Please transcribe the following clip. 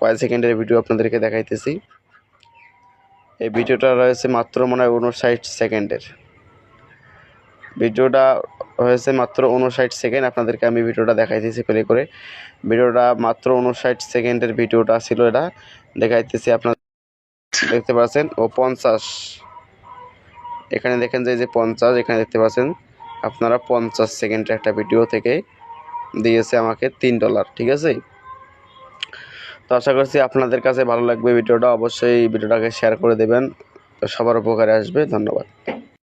কয় সেকেন্ডের ভিডিও আপনাদেরকে দেখাইতেছি। এই ভিডিওটা রয়েছে মাত্র মনে হয় উনষাট সেকেন্ডের। ভিডিওটা হয়েছে মাত্র উনষাট সেকেন্ড। আপনাদেরকে আমি ভিডিওটা দেখাইতেছি প্লে করে। ভিডিওটা মাত্র উনষাট সেকেন্ডের ভিডিওটা ছিল এটা। দেখাইতেছি আপনার দেখতে পাচ্ছেন, ও পঞ্চাশ। এখানে দেখেন যে যে পঞ্চাশ, এখানে দেখতে পাচ্ছেন, আপনারা পঞ্চাশ সেকেন্ডের একটা ভিডিও থেকে দিয়েছে আমাকে তিন ডলার ঠিক আছে? তো আশা করছি আপনাদের কাছে ভালো লাগবে ভিডিওটা। অবশ্যই ভিডিওটাকে শেয়ার করে দেবেন। সবার উপকারে আসবে। ধন্যবাদ।